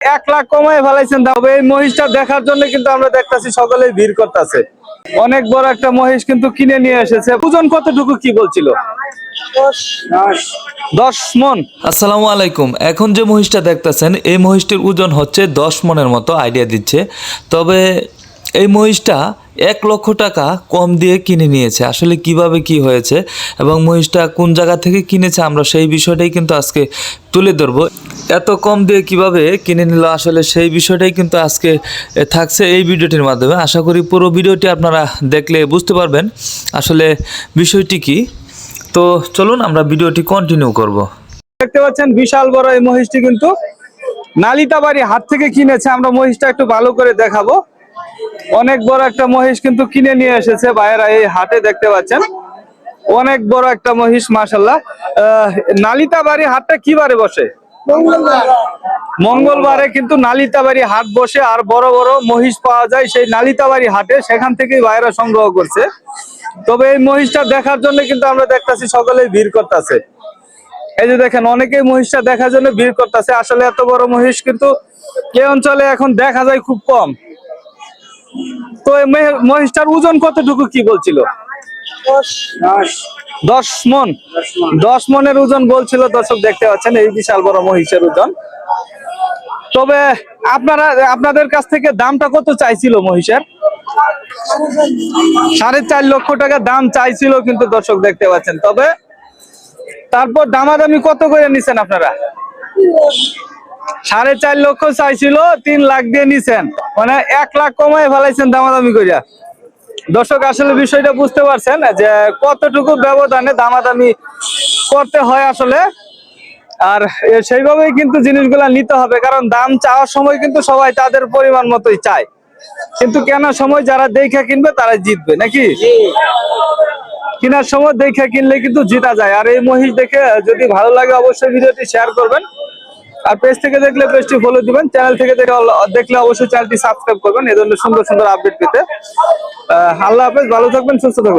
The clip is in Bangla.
এক লাখ কমায় ফেলাইছেন তবে এই মহিষটা দেখার জন্য কিন্তু আমরা দেখতেছি সকলেই ভিড় করতেছে। অনেক বড় একটা মহিষ কিন্তু কিনে নিয়ে এসেছে। ওজন কতটুকু কি বলছিল? দশ মন। আসসালামু আলাইকুম। এখন যে মহিষটা দেখতেছেন, এই মহিষটির ওজন হচ্ছে দশ মনের মতো আইডিয়া দিচ্ছে। তবে এই মহিষটা এক লক্ষ টাকা কম দিয়ে কিনে নিয়েছে। আসলে কীভাবে কি হয়েছে এবং মহিষটা কোন জায়গা থেকে কিনেছে আমরা সেই বিষয়টাই কিন্তু আজকে তুলে ধরবো। এত কম দিয়ে কীভাবে কিনে নিল আসলে সেই বিষয়টাই কিন্তু আজকে থাকছে এই ভিডিওটির মাধ্যমে। আশা করি পুরো ভিডিওটি আপনারা দেখলে বুঝতে পারবেন আসলে বিষয়টি কি। তো চলুন আমরা ভিডিওটি কন্টিনিউ করব। দেখতে পাচ্ছেন বিশাল বড় এই মহিষটি কিন্তু নালিতাবাড়ি হাত থেকে কিনেছে। আমরা মহিষটা একটু ভালো করে দেখাবো। অনেক বড় একটা মহিষ কিন্তু কিনে নিয়ে এসেছে ভাইয়েরা এই হাটে দেখতে পাচ্ছেন। অনেক বড় একটা মহিষ মাসাল্লাহ নালিতাবাড়ি হাটটা কি বারে বসে? মঙ্গলবারে কিন্তু নালিতাবাড়ি হাট বসে আর বড় বড় মহিষ পাওয়া যায় সেই নালিতাবাড়ি হাটে সেখান থেকেই ভাইয়েরা সংগ্রহ করছে। তবে এই মহিষটা দেখার জন্য কিন্তু আমরা দেখতাছি সকলেই ভিড় করতেছে। এই যে দেখেন অনেকেই মহিষটা দেখার জন্য ভিড় করতেছে। আসলে এত বড় মহিষ কিন্তু এই অঞ্চলে এখন দেখা যায় খুব কম। তো মহিষটার ওজন কতটুকু কি বলছিল? দশ মন। দশ মনের ওজন বলছিল দর্শক দেখতে পাচ্ছেন এই বিশাল বড় মহিষের ওজন। তবে আপনারা আপনাদের কাছ থেকে দামটা কত চাইছিল মহিষের? সাড়ে চার লক্ষ টাকা দাম চাইছিল কিন্তু দর্শক দেখতে পাচ্ছেন। তবে তারপর দামাদামি কত করে নিছেন আপনারা? সাড়ে চার লক্ষ চাইছিল তিন লাখ দিয়ে নিছেন। মানে এক লাখ কমায় ফেলাইছেন দামাদামি করিয়া দর্শক আসলে বিষয়টা বুঝতে পারছেন যে কতটুকু ব্যবধানে দামাদামি করতে হয় আসলে। আর সেইভাবেই কিন্তু জিনিসগুলা নিতে হবে কারণ দাম চাওয়ার সময় কিন্তু সবাই তাদের পরিমাণ মতোই চায়। কিন্তু কেনার সময় যারা দেখে কিনবে তারা জিতবে নাকি? কেনার সময় দেখে কিনলে কিন্তু জিতা যায়। আর এই মহিষ দেখে যদি ভালো লাগে অবশ্যই ভিডিওটি শেয়ার করবেন। আর পেজ থেকে দেখলে পেজটি ফলো দিবেন। চ্যানেল থেকে দেখে দেখলে অবশ্যই চ্যানেলটি সাবস্ক্রাইব করবেন। ধরনের সুন্দর সুন্দর আপডেট পেতে। আল্লাহ হাফেজ, ভালো থাকবেন, সুস্থ থাকবেন।